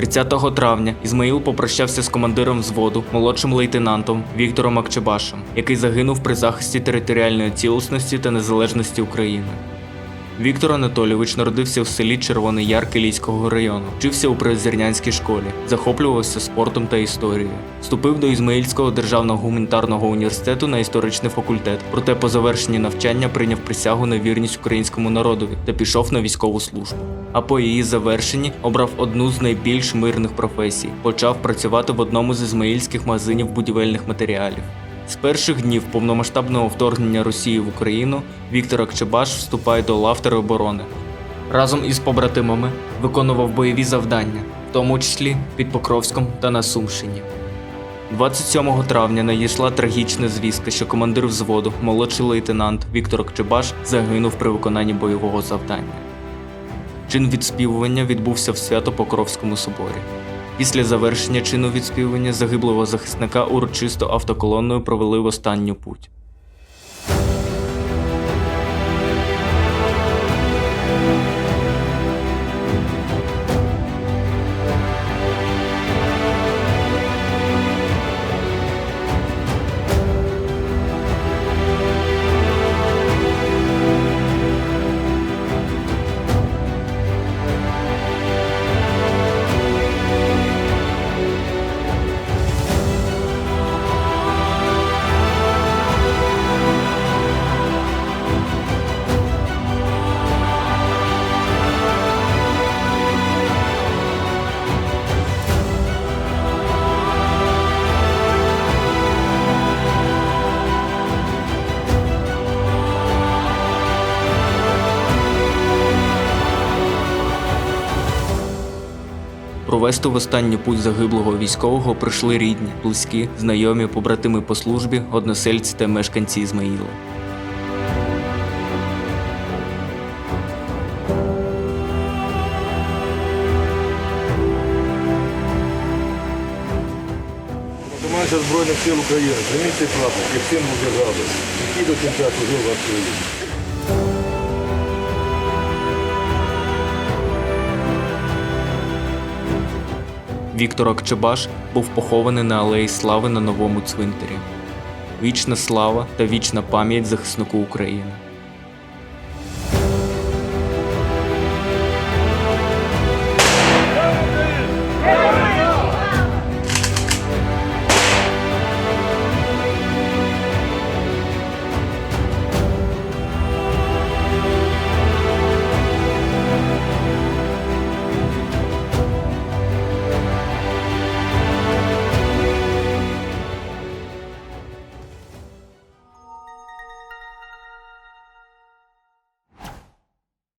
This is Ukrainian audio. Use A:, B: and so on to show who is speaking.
A: 30 травня Ізмаїл попрощався з командиром взводу, молодшим лейтенантом Віктором Акчебашем, який загинув при захисті територіальної цілісності та незалежності України. Віктор Анатолійович народився в селі Червоний Яр Килійського району, вчився у Призернянській школі, захоплювався спортом та історією. Вступив до Ізмаїльського державного гуманітарного університету на історичний факультет, проте по завершенні навчання прийняв присягу на вірність українському народові та пішов на військову службу. А по її завершенні обрав одну з найбільш мирних професій, почав працювати в одному з ізмаїльських магазинів будівельних матеріалів. З перших днів повномасштабного вторгнення Росії в Україну Віктор Акчебаш вступає до лав тероборони. Разом із побратимами виконував бойові завдання, в тому числі під Покровськом та на Сумщині. 27 травня надійшла трагічна звістка, що командир взводу, молодший лейтенант Віктор Акчебаш загинув при виконанні бойового завдання. Чин відспівування відбувся в Свято-Покровському соборі. Після завершення чину відспівування загиблого захисника урочисто автоколонною провели в останню путь. Провести в останню путь загиблого військового прийшли рідні, близькі, знайомі, побратими по службі, односельці та мешканці Ізмаїла.
B: Командир Збройних сил України, прийміть цей прапор, як символ держави, який до кінця служив країні.
A: Віктор Акчебаш був похований на Алеї Слави на новому цвинтарі. Вічна слава та вічна пам'ять захиснику України.